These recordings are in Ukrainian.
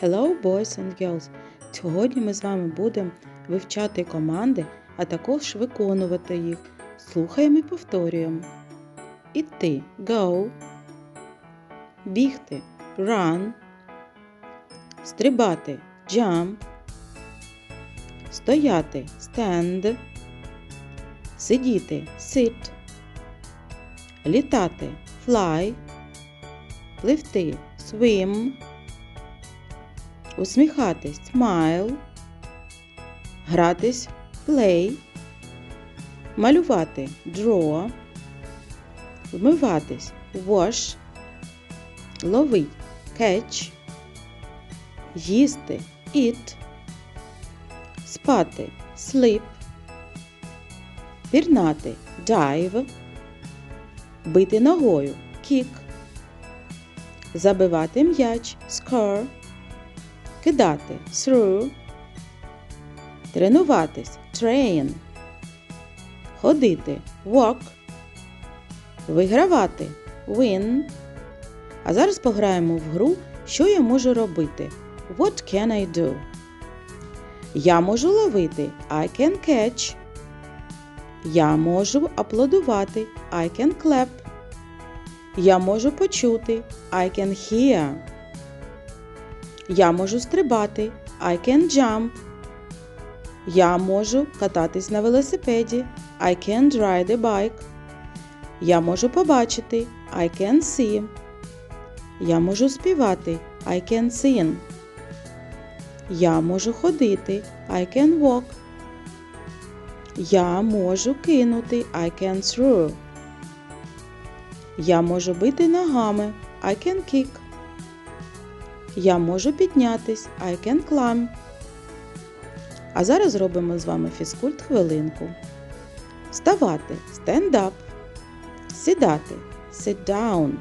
Hello, boys and girls! Сьогодні ми з вами будемо вивчати команди, а також виконувати їх. Слухаємо і повторюємо. Іти go, бігти run, стрибати jump, стояти stand, сидіти sit, літати fly, пливти swim. Усміхатись. Smile, гратись. Play, малювати. Draw, вмиватись. Wash, ловить. Catch, їсти. Eat, спати. Sleep, пірнати. Dive, бити ногою. Kick, забивати м'яч. Score, кидати through, тренуватись train, ходити walk, вигравати win. А зараз пограємо в гру, що я можу робити. What can I do? Я можу ловити I can catch. Я можу аплодувати I can clap. Я можу почути I can hear. Я можу стрибати I can jump. Я можу кататись на велосипеді I can ride a bike. Я можу побачити I can see. Я можу співати I can sing. Я можу ходити I can walk. Я можу кинути I can throw. Я можу бити ногами I can kick. Я можу піднятись I can climb. А зараз зробимо з вами фізкульт хвилинку. Вставати stand up. Сідати sit down.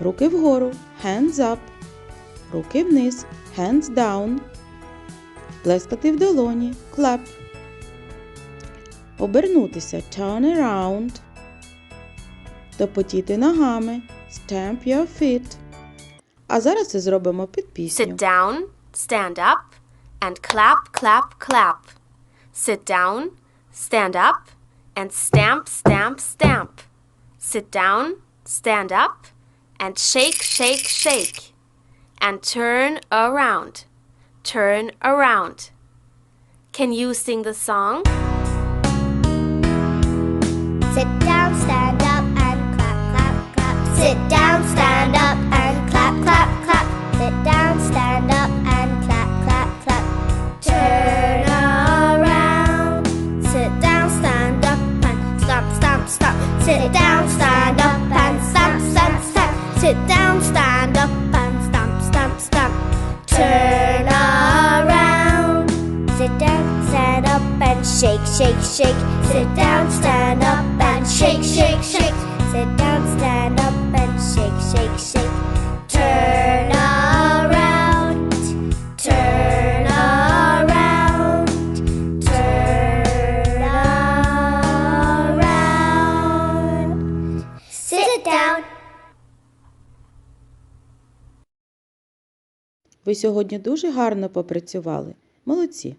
Руки вгору hands up. Руки вниз hands down. Плескати в долоні clap. Обернутися turn around. Топотіти ногами stamp your feet. А зараз це зробимо під пісню. Sit down, stand up, and clap, clap, clap. Sit down, stand up, and stamp, stamp, stamp. Sit down, stand up, and shake, shake, shake. And turn around, turn around. Can you sing the song? Sit down, stand up, and clap, clap, clap. Sit down, stand Sit down, stand up, and stomp, stomp, stomp. Sit down, stand up, and stomp, stomp, stomp. Turn around. Sit down, stand up, and shake, shake, shake. Sit down, stand up, and shake, shake, shake. Sit down, stand up, and shake, shake, shake. Ви сьогодні дуже гарно попрацювали. Молодці.